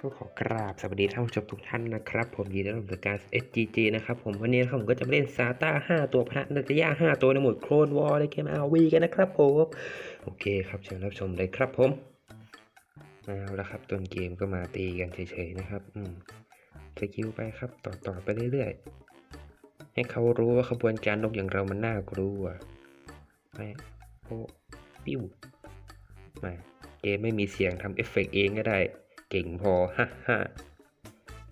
ก็ขอกราบสวัสดีท่านผู้ชมทุกท่านนะครับผมยินดีต้อนรับสู่การ SGG นะครับผมวันนี้นะครับผมก็จะมาเล่นซาต้า5ตัวพระนัตยา5ตัวในหมวดโครนวอลในเกม RV กันนะครับผมโอเคครับเชิญรับชมเลยครับผมเอาละครับต้นเกมก็มาตีกันเฉยๆนะครับอืมสกิลไปครับต่อต่อไปเรื่อยๆ ให้เขารู้ว่าขบวนการนกอย่างเรามันน่ากลัวไปโอ้ปิ้วมาเกมไม่มีเสียงทำเอฟเฟกต์เองก็ได้ ก่งพอฮ่าฮ่า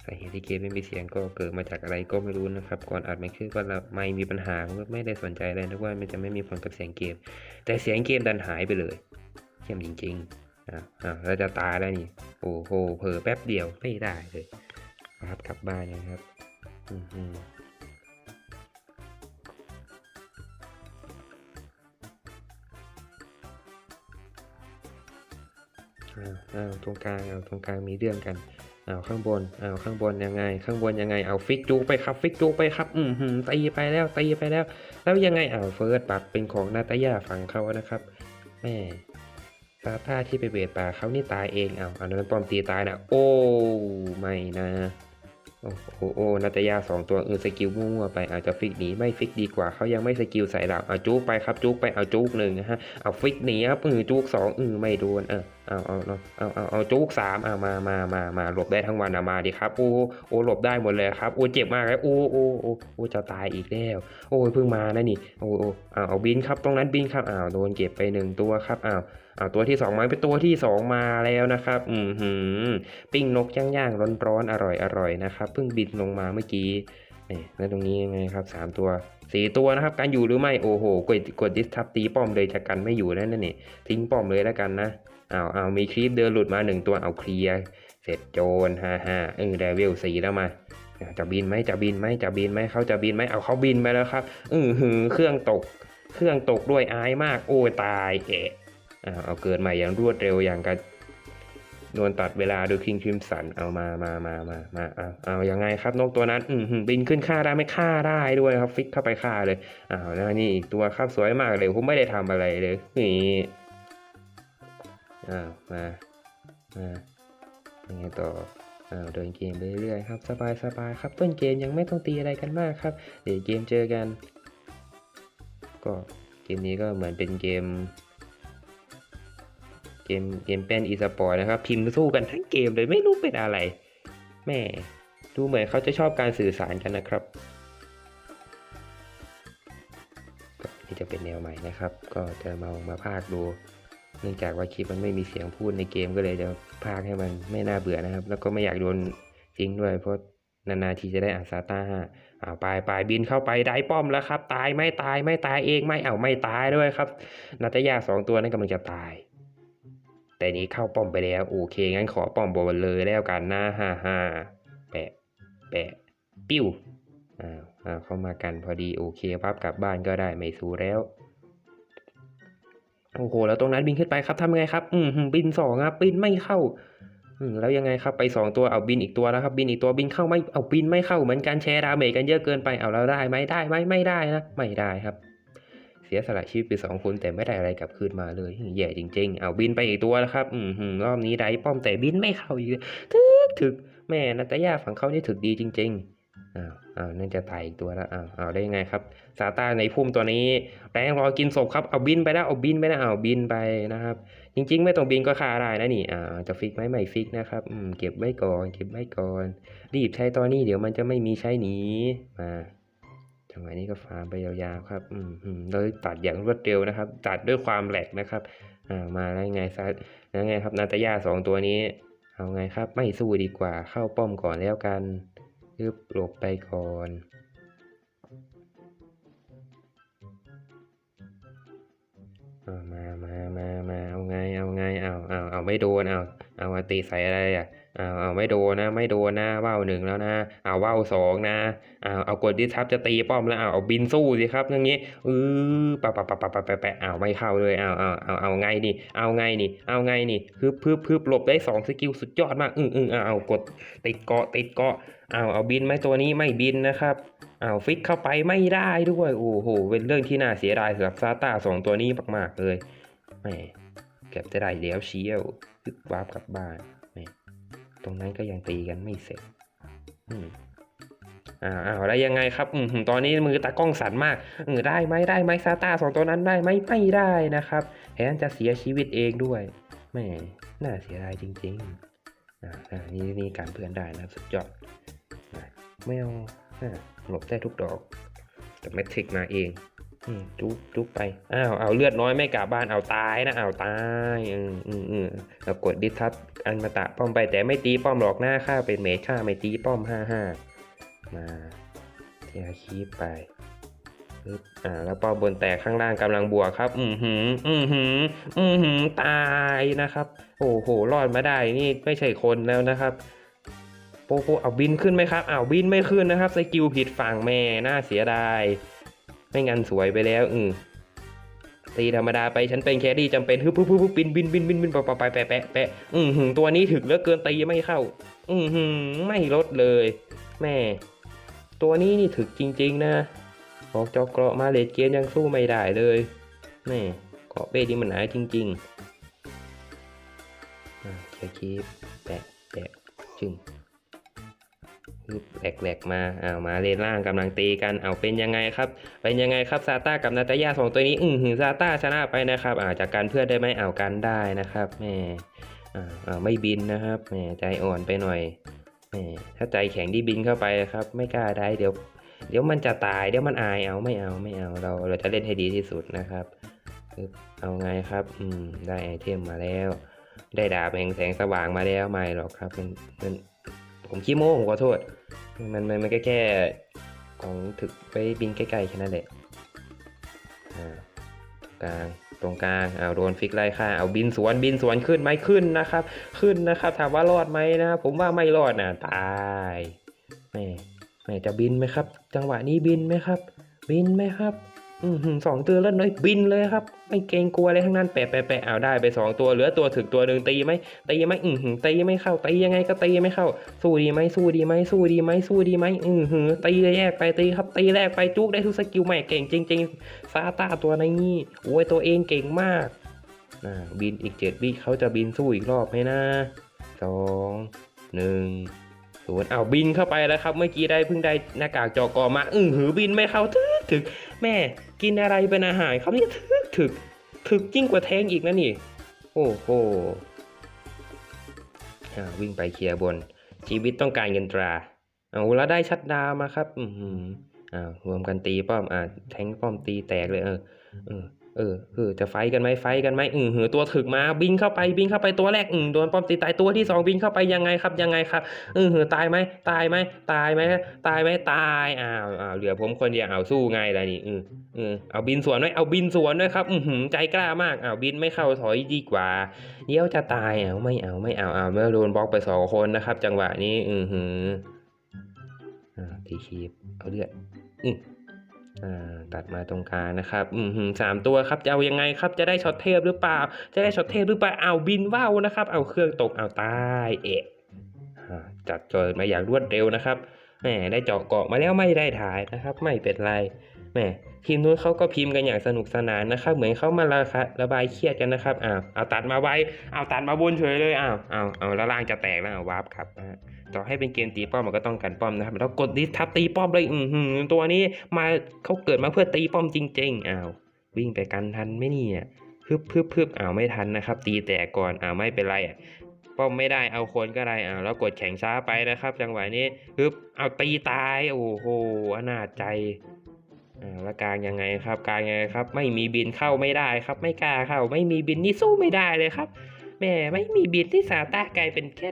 สาเหตุที่เกมไม่มีเสียงก็เกิดมาจากอะไรก็ไม่รู้นะครับ ก่อนอัดไม่คือว่าเราไม่มีปัญหาก็ไม่ได้สนใจอะไรนึกว่ามันจะไม่มีผลกับเสียงเกม แต่เสียงเกมดันหายไปเลยเยี่ยมจริงๆอะอะเราจะตายแล้วนี่ โอ้โหเผลอแป๊บเดียวไม่ได้เลยครับกลับบ้านนะครับ อืม ออ้าวตรงกลางเอาตรงกลางมีเรื่องกันเอาข้างบนเอาข้างบนยังไง ข้างบนยังไงเอาฟิกจูไปครับฟิกจูไปครับอือหือตีไปแล้วตีไปแล้ว แล้วยังไงเอาเฟิร์สปัดเป็นของนาตายาฝั่งเขานะครับแม่ซาต้าที่ไปเบียดป่าเขานี่ตายเองเอาอันนั้นปอมตีตายนะโอ้ไม่นะโอ้โหโอ้นาตายาสองตัวเออสกิลมั่วไปอาจจะฟิกหนีไม่ฟิกดีกว่าเขายังไม่สกิลใส่เราเอาจุกไปครับจุกไปเอาจุกหนึ่งนะฮะเอาฟิกหนีครับเออจุกสองเออไม่โดนเออ เอาเอาเอาเอาเอาเอาจุกสามเอามามามามาหลบได้ทั้งวันอะมาดิครับโอ้โอ้หลบได้หมดเลยครับโอ้เจ็บมากเลยโอ้โอ้โอ้โอ้จะตายอีกแล้วโอ้ยเพิ่งมานะนี่โอ้โอ้อ้าวเอาบินครับตรงนั้นบินครับอ้าวโดนเก็บไปหนึ่งตัวครับอ้าวอ้าวตัวที่สองมาเป็นตัวที่สองมาแล้วนะครับ อืมหืมปิ้งนกย่างๆร้อนๆอร่อยอร่อยนะครับเพิ่งบินลงมาเมื่อกี้นี่แล้วตรงนี้ยังไงครับสามตัวสี่ตัวนะครับการอยู่หรือไม่โอ้โหกดกดดิสทับตีป้อมเลยจะกันไม่อยู่นั่นน่ะนี่ทิ้งป้อมเลยแล้วกันนะ เอาวอ้ามีคลิปเดินหลุดมาหนึ่งตัวเอาเคลียร์เสร็จโจรฮ่าฮ่าเออเดวิลสี่แล้วมาจะบินไหมจะบินไหมจะบินไหมเขาจะบินไหมเอาเขาบินไปแล้วครับอือหือเครื่องตก เครื่องตกด้วยอายมาก โอ้ตายเอะอ่าเอาเกิดใหม่อย่างรวดเร็วอย่างกันโดนตัดเวลาโดยคิงคิมสันเอามามามามามาเอาเอายังไงครับนกตัวนั้น อือหือบินขึ้นฆ่าได้ไม่ฆ่าได้ด้วยครับ ฟิกเข้าไปฆ่าเลยอ้าวนี่อีกตัวครับสวยมากเลยผมไม่ได้ทำอะไรเลยนี่ อ้าวมามายังไงต่ออ้าวเดินเกมไปเรื่อยๆครับ สบายสบายครับ ต้นเกมยังไม่ต้องตีอะไรกันมากครับ เดี๋ยวเกมเจอกัน ก็เกมนี้ก็เหมือนเป็นเกม เกมเกมเป็นอีสปอร์ตนะครับ พิมพ์สู้กันทั้งเกมเลยไม่รู้เป็นอะไร แม่ดูเหมือนเขาจะชอบการสื่อสารกันนะครับก็นี่จะเป็นแนวใหม่นะครับ ก็จะมามาพากดู เนื่องจากว่าคลิปมันไม่มีเสียงพูดในเกมก็เลยจะพากให้มันไม่น่าเบื่อนะครับ แล้วก็ไม่อยากโดนทิ้งด้วย เพราะนานๆทีจะได้อาซาต้าห้าอ้าวปลายปบินเข้าไปได้ป้อมแล้วครับ ตายไม่ตายไม่ตายเองไม่เอาไม่ตายด้วยครับนาตยาสองตัวนั้นกำลังจะตาย แต่นี้เข้าป้อมไปแล้วโอเคงั้นขอป้อมบนเลยแล้วกันนะฮ่าฮ่าแปะแปะปิ้วอ้าวอ้าวเข้ามากันพอดีโอเคปั๊บกลับบ้านก็ได้ไม่สู้แล้ว โอ้โห แล้วตรงนั้นบินขึ้นไปครับทำไงครับ อืมบินสองครับบินไม่เข้าอืมแล้วยังไงครับ ไปสองตัวเอาบินอีกตัวแล้วครับ บินอีกตัวบินเข้าไม่เอาบินไม่เข้าเหมือนกันแชร์ดาเมจกันเยอะเกินไปเอาแล้วได้ไหมได้ไหมไม่ได้นะไม่ได้ครับ เสียสละชีวิตไปสองคนแต่ไม่ได้อะไรกลับคืนมาเลยแย่จริง ๆ เอาบินไปอีกตัวแล้วครับ อืมรอบนี้ได้ป้อมแต่บินไม่เข้าอีกถึกถึกแม่นาตยาฝั่งเขานี่ถึกดีจริง ๆ อ้าวอ้าวนั่นจะตายอีกตัวแล้วอ้าวอ้าวได้ยังไงครับซาต้าในพุ่มตัวนี้แปลงรอกินศพครับเอาบินไปแล้วเอาบินไปแล้วเอาบินไปนะครับ จริง ๆ ไม่ต้องบินก็ฆ่าได้นะนี่อ่าจะฟิกไหมไม่ฟิกนะครับอืมเก็บไว้ก่อนเก็บไว้ก่อนรีบใช้ตอนนี้เดี๋ยวมันจะไม่มีใช้หนีมาจังหวะนี้ก็ฟาร์มไปยาวๆครับอืมอืมโดยตัดอย่างรวดเร็วนะครับ ตัดด้วยความแหลกนะครับอ่ามาแล้วไงซะแล้วไงครับนาตาย่าสองตัวนี้ เอาไงครับไม่สู้ดีกว่าเข้าป้อมก่อนแล้วกัน ยึบหลบไปก่อนเอามามามามาเอาไง เอาไง เอาเอาเอาไม่โดน เอาเอามาตีใส่อะไรอะ เอาเอาไม่โดนนะ ไม่โดนนะว่าวหนึ่งแล้วนะ เอาว่าวสองนะ เอาเอากดดิทับจะตีป้อมแล้ว เอาเอาบินสู้สิครับอย่างงี้เออปะปะปะปะปะปะปะเอาไม่เข้าเลย เอาเอาเอาเอาไงนี่ เอาไงนี่ เอาไงนี่ พึบพึบพึบหลบได้สองสกิลสุดยอดมาก อืออือเอาเอากดติดเกาะติดเกาะ เอาเอาบินไหมตัวนี้ไม่บินนะครับเอาฟิกเข้าไปไม่ได้ด้วยโอ้โหเป็นเรื่องที่น่าเสียดายสำหรับซาต้าสองตัวนี้มากๆเลยแหมเก็บจะได้แล้วเชียวพึบวาร์ปกลับบ้านแหมตรงนั้นก็ยังตีกันไม่เสร็จอืมอ่าอ้าวแล้วยังไงครับอืมตอนนี้มือตากล้องสั่นมากเออได้ไหมได้ไหมซาต้าสองตัวนั้นได้ไหมไม่ได้นะครับแถมจะเสียชีวิตเองด้วยแหม่น่าเสียดายจริงๆอ่านี่นี่การเพื่อนได้นะสุดยอด ไม่เอาอ่าหลบได้ทุกดอก แต่แมทริกมาเองอืมจุ๊บจุ๊บไป อ้าว เอาเลือดน้อยไม่กลับบ้าน เอาตายนะ เอาตาย อืมอืมอืมเรากดดิสทับอันมาตะป้อมไปแต่ไม่ตีป้อมหรอกหน้าค่าเป็นเมจค่าไม่ตีป้อมห้าห้ามาเทียร์คีปไปปึ๊บอ่า แล้วป้อมบนแตกข้างล่างกำลังบวกครับ อืมหืมอืมหืมอืมหืมตายนะครับ โอ้โห รอดมาได้ นี่ไม่ใช่คนแล้วนะครับ โปโปเอาบินขึ้นไหมครับอ้าวบินไม่ขึ้นนะครับสกิลผิดฝั่งแม่น่าเสียดาย ไม่งั้นสวยไปแล้วอืมตีธรรมดาไปฉันเป็นแครี่จำเป็นฮึบฮึบฮึบบินบินบินบินบินไปไปไปแปะแปะแปะอืมหืมตัวนี้ถึกเหลือเกินตีไม่เข้าอืมหืมไม่ลดเลย แม่ ตัวนี้นี่ถึกจริง ๆ นะออกจอกเกราะมาเลดเกมยังสู้ไม่ได้เลยแม่เกาะเป้ที่มันหนาจริงๆเคลียร์คีบแปะแปะจึง ฮึบแหลกๆมาเอามาเลนล่างกำลังตีกันเอาเป็นยังไงครับ เป็นยังไงครับซาต้ากับนาตายาสองตัวนี้ อือหือซาต้าชนะไปนะครับอาจากการเพื่อนได้ไหมเอากันได้นะครับแม่อ่าไม่บินนะครับแหมใจอ่อนไปหน่อยแหมถ้าใจแข็งที่บินเข้าไปครับ ไม่กล้าได้เดี๋ยว เดี๋ยวมันจะตายเดี๋ยวมันอายเอาไม่เอาไม่เอาเราเราจะเล่นให้ดีที่สุดนะครับปึ๊บเอาไงครับอืมได้ไอเทมมาแล้ว ได้ดาบแห่งแสงสว่างมาแล้วไม่หรอกครับมันมัน ผมขี้โม้ผมขอโทษ มันมันมันก็แค่ของถึกไปบินใกล้ๆแค่นั้นแหละกลางตรงกลางเอาโดนฟิกไล่ค่าเอาบินสวนบินสวนขึ้นไหมขึ้นนะครับ ขึ้นนะครับ ถามว่ารอดไหมนะผมว่าไม่รอดนะตายแม่แม่จะบินไหมครับ จังหวะนี้บินไหมครับ บินไหมครับ อืสองตัวแล้วน้อยบินเลยครับ ไม่เกรงกลัวอะไรทั้งนั้นแปะแปะแปะเอาได้ไปสองตัวเหลือตัวถึกตัวหนึ่งตีไหมตีไหมอือหือตีไม่เข้าตียังไงก็ตีไม่เข้า สู้ดีไหมสู้ดีไหมสู้ดีไหมสู้ดีไหมอือหือตีแยกไปตีครับ ตีแรกไปจุกได้ทุกสกิลใหม่เก่งจริงๆซาตาตัวนี้โอ้ยตัวเองเก่งมากน่าบินอีกเจ็ดวิเขาจะบินสู้อีกรอบไหมนะสองหนึ่งศูนย์เอาบินเข้าไปแล้วครับ เมื่อกี้ได้เพิ่งได้หน้ากากจอกอมา อือหือบินไม่เข้าถึ ถึก แม่กินอะไรเป็นอาหารครับนี่ถึกถึกถึกยิ่งกว่าแทงอีกนะนี่ โอ้โหวิ่งไปเคลียร์บน ชีวิตต้องการเงินตรา เอาแล้วได้ชัดดาวมาครับ อือหืออ่ารวมกันตีป้อมอ่าแทงป้อมตีแตกเลยเออเออ เออเออจะไฟกันไหมไฟกันไหมอือหือตัวถึกมาบินเข้าไปบินเข้าไปตัวแรกอือโดนป้อมตีตายตัวที่สองบินเข้าไปยังไงครับยังไงครับอือหือตายไหมตายไหมตายไหมตายไหมตายอ้าวอ้าวเหลือผมคนเดียวอ้าวสู้ไงล่ะนี่อือเออเอาบินสวนด้วยเอาบินสวนด้วยครับอือหือใจกล้ามากอ้าวบินไม่เข้าถอยดีกว่าเดี๋ยวจะตายเอาวไม่เอาไม่เอาเอาวเมื่อโดนบล็อกไปสองคนนะครับ จังหวะนี้อือหืออ่าตีคีบเอาเลือดอือ่ ตัดมาตรงกลางนะครับอืมหืมสามตัวครับจะเอายังไงครับจะได้ช็อตเทพหรือเปล่า จะได้ช็อตเทพหรือเปล่าเอาบินว่าวนะครับ เอาเครื่องตกเอาตายเอะจัดเกิดมาอย่างรวดเร็วนะครับแหมได้เจาะเกาะมาแล้วไม่ได้ถ่ายนะครับ ไม่เป็นไร แหมทีมนู้นเขาก็พิมพ์กันอย่างสนุกสนานนะครับ เหมือนเขามาระคะระบายเครียดกันนะครับอ้าวเอาตัดมาไว้เอาตัดมาบนเฉยเลยอ้าวอ้าวเอาแล้วล่างจะแตกแล้ววาร์ปครับต่อให้เป็นเกมตีป้อมมันก็ต้องกันป้อมนะครับแล้วกดดิสทับตีป้อมเลยอือหือตัวนี้มาเขาเกิดมาเพื่อตีป้อมจริงๆอ้าววิ่งไปกันทันไมเนี่ยพึบพึบพึบอ้าวไม่ทันนะครับ ตีแตกก่อนอ้าวไม่เป็นไรอะป้อมไม่ได้เอาคนก็ได้อ่าแล้วกดแข่งช้าไปนะครับ จังหวะนี้ฮึบเอาตีตายโอ้โหอนาจใจอ่า แล้วกลางยังไงครับกลางยังไงครับ ไม่มีบินเข้าไม่ได้ครับ ไม่กล้าเข้า ไม่มีบินนี่สู้ไม่ได้เลยครับแม่ไม่มีบินที่สาต้ากลายเป็นแค่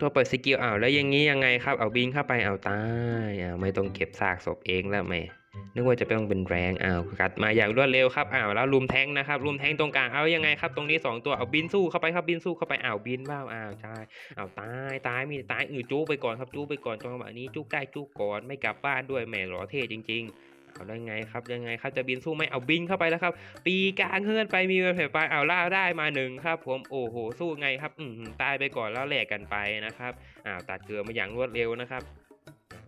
ตัวเปิดสกิลอ้าวแล้วอย่างนี้ยังไงครับ เอาบินเข้าไปเอาตายอ้าวไม่ต้องเก็บซากศพเองแล้วแม่ นึกว่าจะต้องเป็นแรงอ้าวกัดมาอย่างรวดเร็วครับอ้าวแล้วลุมแทงนะครับลุมแทงตรงกลางเอายังไงครับ ตรงนี้สองตัวเอาบินสู้เข้าไปครับบินสู้เข้าไปอ้าวบินบ้าอ้าวใช่อ้าวตายตายมีตายอือจู้ไปก่อนครับจู้ไปก่อนจังหวะนี้จู้ได้จู้ก่อนไม่กลับบ้านด้วยแหมหล่อเท่จริง ๆเอาได้ไงครับยังไงครับจะบินสู้ไหมเอาบินเข้าไปแล้วครับ ปีกลางเฮือนไปมีแผลไปเอาล่าได้มาหนึ่งครับ ผมโอ้โหสู้ไงครับอืมตายไปก่อนแล้วแหลกกันไปนะครับอ้าวตัดเกลือมาอย่างรวดเร็วนะครับ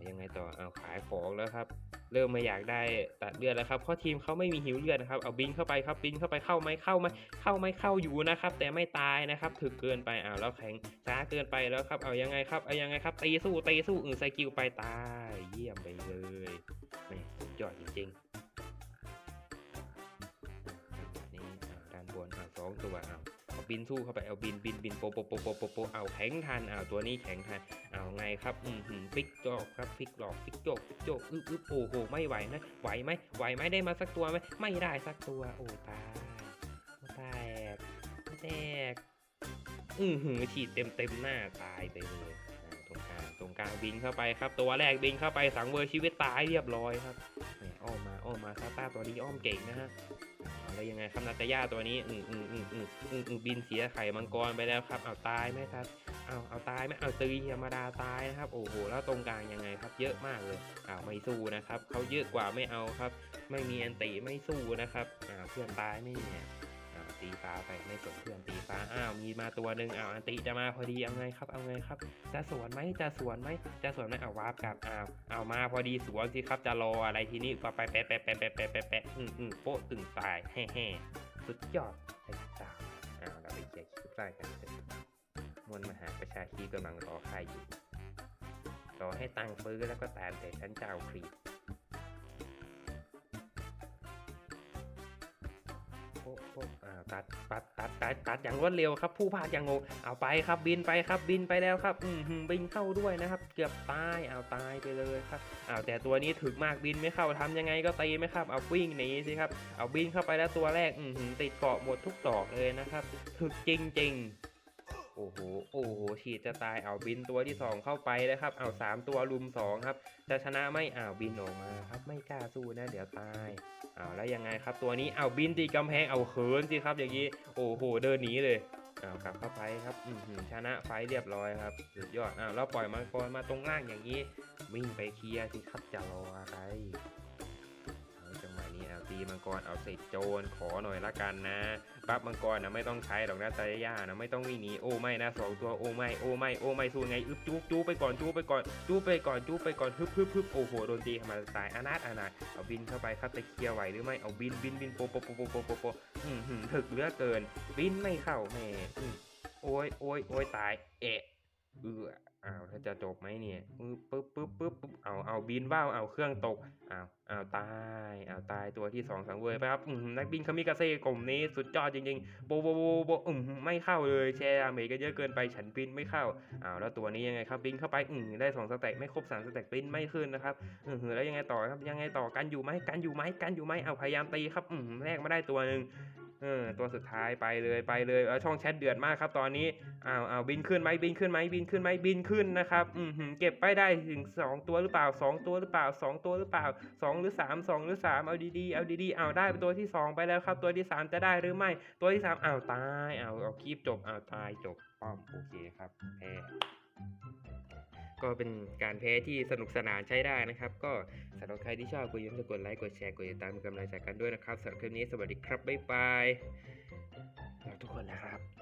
ยังไงต่อเอาขายของแล้วครับ เริ่มไม่อยากได้ตัดเลือดแล้วครับเพราะทีมเขาไม่มีหิวเลือดนะครับเอาบินเข้าไปครับบินเข้าไปเข้าไหมเข้าไหมเข้าไหมเข้าอยู่นะครับ แต่ไม่ตายนะครับถึกเกินไปอ้าวแล้วแข็งช้าเกินไปแล้วครับ เอายังไงครับเอายังไงครับตีสู้ตีสู้อือสกิลไปตายเยี่ยมไปเลยแม่สุดยอดจริงๆนี่อ่าด้านบนอ่าสองตัวเอาเอา บินสู้เข้าไปเอาบินบินบินโปโปโปโปโปโปเอาแข็งทันเอาตัวนี้แข็งทันเอาไงครับอืมหืมฟิกจอกครับฟิกหลอกฟิกจกฟิกโจกอึ๊บอึ๊บโอ้โหไม่ไหวนะไหวไหมไหวไหมได้มาสักตัวไหมไม่ได้สักตัวโอ้ตายแตกแตกอือหือฉีดเต็มเต็มหน้าตายไปเลยตรงกลางตรงกลางบินเข้าไปครับ ตัวแรกบินเข้าไปสังเวยชีวิตตายเรียบร้อยครับอ้อมมาอ้อมมาซาต้าตัวนี้อ้อมเก่งนะฮะ อาแล้วยังไงครับนาตาย่าตัวนี้อืมอืมอืมอืมอืมอืมบินเสียไข่มังกรไปแล้วครับเอาตายไหมครับเอาเอาตายไหมเอาตีธรรมดาตายนะครับ โอ้โหแล้วตรงกลางยังไงครับ เยอะมากเลยอ้าวไม่สู้นะครับเขาเยอะกว่าไม่เอาครับ ไม่มีอันติไม่สู้นะครับอ้าวเพื่อนตายไม่เนี่ยอ้าวตีฟ้าไปไม่สนเพื่อนตี มีมาตัวหนึ่งอ้าวอันติจะมาพอดีเอาไงครับเอาไงครับ จะสวนไหมจะสวนไหมจะสวนไหมเอาวาร์ปกลับอ้าวเอามาพอดีสวนสิครับจะรออะไรทีนี้ก็ไปแปะแปะแปะแปะแปะแปะแปะอืมอืมโป๊ะตึงตายแฮ่แฮ่สุดยอดไอ้ตาอ้าวเราไปเคลียร์คลิปไล่กันเถอะมวลมหาประชาชีกำลังรอใครอยู่รอให้ตังค์ฟื้นแล้วก็ตามแต่ฉันจะเอาครีปโอ้โอ้อ่า ตัดตัดตัดตัดตัดอย่างรวดเร็วครับ ผู้พาดอย่างงงเอาไปครับบินไปครับบินไปแล้วครับอืมบินเข้าด้วยนะครับ เกือบตายเอาตายไปเลยครับเอาแต่ตัวนี้ถึกมากบินไม่เข้าทำยังไงก็ตีไม่ครับเอาวิ่งหนีสิครับเอาบินเข้าไปแล้วตัวแรกอืมหืมติดเกาะหมดทุกดอกเลยนะครับถึกจริงๆ โอ้โห โอ้โห ฉีดจะตายเอาบินตัวที่สองเข้าไปแล้วครับ เอาสามตัวลุมสองครับ จะชนะไม่อ้าวบินออกมาครับ ไม่กล้าสู้นะ เดี๋ยวตายอ้าวแล้วยังไงครับ ตัวนี้เอาบินตีกำแพงเอาเขินสิครับ อย่างนี้ โอ้โห เดินหนีเลยอ้าวกลับเข้าไปครับอืชนะไฟเรียบร้อยครับ สุดยอดอ้าวแล้วปล่อยมังกรมาตรงล่างอย่างนี้วิ่งไปเคลียร์สิครับจะรออะไรเอาจังหวะนี้เอาตีมังกรเอาเศษโจรขอหน่อยละกันนะ บัฟมังกรนะไม่ต้องใช้หรอกนะตายย่านะไม่ต้องวิ่งหนีโอ้ไม่นะสองตัวโอ้ไม่โอ้ไม่โอ้ไม่สู้ไงอึบจู๊จู๊ไปก่อนจู๊ไปก่อนจู๊ไปก่อนจู๊ไปก่อนฮึบฮึบฮึบโอ้โหโดนตีทำไมตายอนาถอนาถเอาบินเข้าไปครับจะเคลียร์ไหวหรือไม่เอาบินบินบินโปโปโปโปโปโปโปอืมหืมถึกเลือเกิน บินไม่เข้าแม่โอ้ยโอ้ยโอ้ยตายเอะเออ อ้าวถ้าจะจบไหมเนี่ยปึ๊บปึ๊บปึ๊บปึ๊บเอาเอาบินว่าวเอาเครื่องตกอ้าวอ้าวตายอ้าวตายตัวที่สองสังเวยไปครับอืมนักบินคามิกาเซ่กลุ่มนี้สุดยอดจริงๆโบโบโบโบอืมไม่เข้าเลยแชร์อเมริกันเยอะเกินไปฉันบินไม่เข้าอ้าวแล้วตัวนี้ยังไงครับบินเข้าไปอืมได้สองสเต็กไม่ครบสามสเต็กบินไม่ขึ้นนะครับอืมแล้วยังไงต่อครับยังไงต่อกันอยู่ไหมกันอยู่ไหมกันอยู่ไหมเอาพยายามตีครับอืมแรกมาได้ตัวหนึ่ง เออตัวสุดท้ายไปเลยไปเลยแล้วช่องแชทเดือดมากครับ ตอนนี้อ้าวอ้าวบินขึ้นไหมบินขึ้นไหมบินขึ้นไหมบินขึ้นนะครับอืมหืมเก็บไปได้ถึงสองตัวหรือเปล่าสองตัวหรือเปล่าสองตัวหรือเปล่าสองหรือสามสองหรือสามเอาดีๆเอาดีๆเอาได้เป็นตัวที่สองไปแล้วครับ ตัวที่สามจะได้หรือไม่ ตัวที่สามเอาตายเอาเอาคลิปจบเอาตายจบป้อมโอเคครับแพ้ ก็เป็นการแพ้ที่สนุกสนานใช้ได้นะครับ ก็สำหรับใครที่ชอบก็อย่าลืมกดไลค์กดแชร์กดติดตามกำลังใจกันด้วยนะครับสำหรับคลิปนี้สวัสดีครับบ๊ายบายทุกคนนะครับ